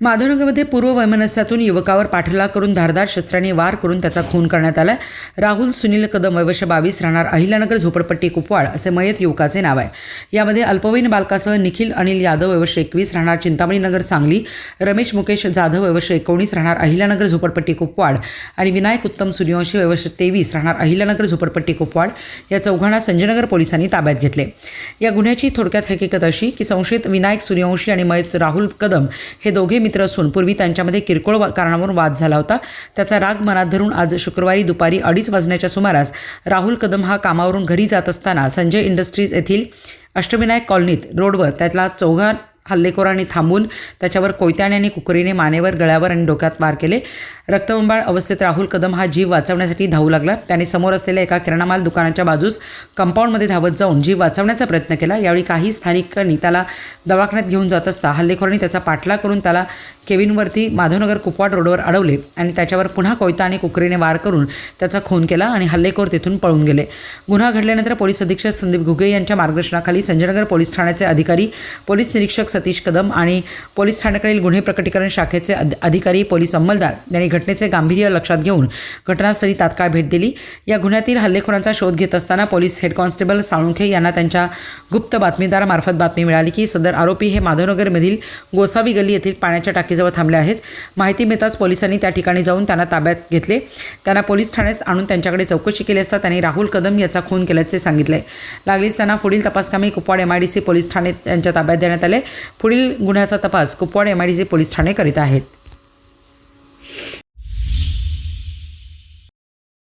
माधवनगरमध्ये पूर्व वैमनस्यातून युवकावर पाठलाग करून धारदार शस्त्राने वार करून त्याचा खून करण्यात आला राहुल सुनील कदम वैवश बावीस राहणार अहिल्यानगर झोपडपट्टी कुपवाड असे मयत युवकाचे नाव आहे. यामध्ये अल्पवयीन बालकासह निखिल अनिल यादव वैवश एकवीस राहणार चिंतामणी नगर सांगली रमेश मुकेश जाधव वैवश एकोणीस राहणार अहिल्यानगर झोपडपट्टी कुपवाड आणि विनायक उत्तम सूर्यवंशी वैवश तेवीस राहणार अहिल्यानगर झोपडपट्टी कुपवाड या चौघांना संजयनगर पोलिसांनी ताब्यात घेतले. या गुन्ह्याची थोडक्यात हकीकत अशी की संशयित विनायक सूर्यवंशी आणि मयत राहुल कदम हे दोघे मित्र असून पूर्वी त्यांच्यामध्ये किरकोळ वा- कारणावरून वाद झाला होता. त्याचा राग मनात धरून आज शुक्रवारी दुपारी अडीच वाजण्याच्या सुमारास राहुल कदम हा कामावरून घरी जात असताना संजय इंडस्ट्रीज येथील अष्टविनायक कॉलनीत रोडवर त्यातला चौघा हल्लेखोरांनी थांबून त्याच्यावर कोयत्याने आणि कुकरीने मानेवर गळ्यावर आणि डोक्यात वार केले. रक्तबंबाळ अवस्थेत राहुल कदम हा जीव वाचवण्यासाठी धावू लागला. त्याने समोर असलेल्या एका किराणामाल दुकानाच्या बाजूस कंपाऊंडमध्ये धावत जाऊन जीव वाचवण्याचा प्रयत्न केला. यावेळी काही स्थानिकांनी त्याला दवाखान्यात घेऊन जात असता हल्लेखोरांनी त्याचा पाठलाग करून त्याला केविनवरती माधवनगर कुपवाड रोडवर अडवले आणि त्याच्यावर पुन्हा कोयता आणि कुकरीने वार करून त्याचा खून केला आणि हल्लेखोर तिथून पळून गेले. गुन्हा घडल्यानंतर पोलीस अधीक्षक संदीप घुगे यांच्या मार्गदर्शनाखाली संजयनगर पोलीस ठाण्याचे अधिकारी पोलीस निरीक्षक सतीश कदम आणि पोलीस ठाण्याकडील गुन्हे प्रकटीकरण शाखेचे अधिकारी पोलीस अंमलदार यांनी घटनेचे गांभीर्य लक्षात घेऊन घटनास्थळी तात्काळ भेट दिली. या गुन्ह्यातील हल्लेखोरांचा शोध घेत असताना पोलीस हेड कॉन्स्टेबल साळुंखे यांना त्यांच्या गुप्त बातमीदारामार्फत बातमी मिळाली की सदर आरोपी हे माधवनगरमधील गोसावी गल्ली येथील पाण्याच्या टाकीजवळ थांबले आहेत. माहिती मिळताच पोलिसांनी त्या ठिकाणी जाऊन त्यांना ताब्यात घेतले. त्यांना पोलीस ठाण्यास आणून त्यांच्याकडे चौकशी केली असता त्यांनी राहुल कदम याचा खून केल्याचे सांगितले. लागलीच त्यांना पुढील तपासकामी Kupwad M I D C police Thane यांच्या ताब्यात देण्यात आले. पुढील गुन्ह्याचा तपास Kupwad M I D C police Thane करीत आहेत.